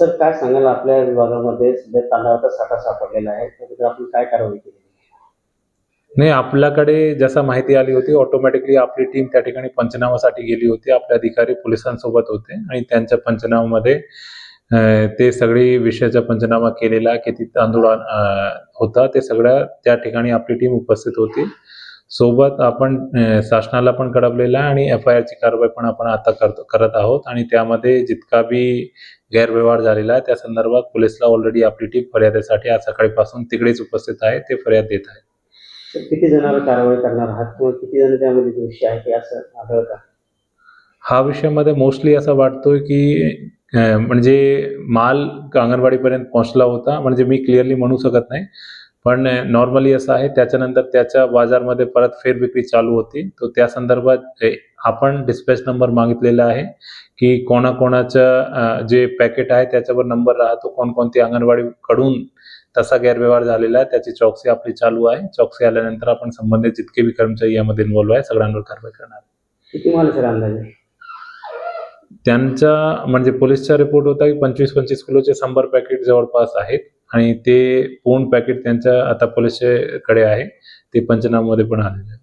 Sir काय सांगाल? आपल्या विभागामध्ये सध्या तांदळाचा साठा सापडलेला आहे. तर आपण काय कारवाई केली? नाही आपल्याकडे जसं माहिती आली होती ऑटोमॅटिकली आपली टीम त्या ठिकाणी पंचनामासाठी गेली होती. आपले अधिकारी पोलिसांसोबत होते आणि त्यांच्या पंचनामामध्ये ते सगळी विषयाचा पंचनामा केलेला किती तांदूळ होता ते सगळ्या त्या ठिकाणी आपली टीम उपस्थित होती. सोबत आपण शासनाला पण कळवलेलं आहे आणि एफ आय आरची कारवाई पण आपण आता करतो करत आहोत. आणि त्यामध्ये जितका बी गैरव्यवहार झालेला आहे त्या संदर्भात पोलिसला ऑलरेडी आपली टीम फर्यादीसाठी आज सकाळीपासून तिकडेच उपस्थित आहे ते फर्याद देत आहे. तर किती जणांवर कारवाई करणार आहात? किंवा किती जण त्यामध्ये दोषी आहे असं आढळतं? हा विषयामध्ये मोस्टली असं वाटतोय की म्हणजे माल अंगणवाडीपर्यंत पोहोचला होता. म्हणजे मी क्लिअरली म्हणू शकत नाही. पण नॉर्मली असं आहे त्याच्यानंतर त्याच्या बाजारमध्ये परत फेरविक्री चालू होती. तो त्या संदर्भात आपण डिस्पॅच नंबर मागितलेला आहे की कोणाकोणाचं जे पॅकेट आहे त्याच्यावर नंबर राहतो. कोणकोणती अंगणवाडीकडून तसा गैरव्यवहार झालेला आहे त्याची चौकशी आपली चालू आहे. चौकशी आल्यानंतर आपण संबंधित जितके बी कर्मचारी यामध्ये इन्व्हॉल्व आहे सगळ्यांवर कारवाई करणार. किती माल सर अंदाजे? त्यांचा म्हणजे पोलीसचा रिपोर्ट होता की पंचवीस पंचवीस किलोचे शंभर पॅकेट जवळपास आहेत. आणि ते पूर्ण पॅकेट त्यांच्या आता पोलिसकडे आहे. ते पंचनामामध्ये पण आलेले आहे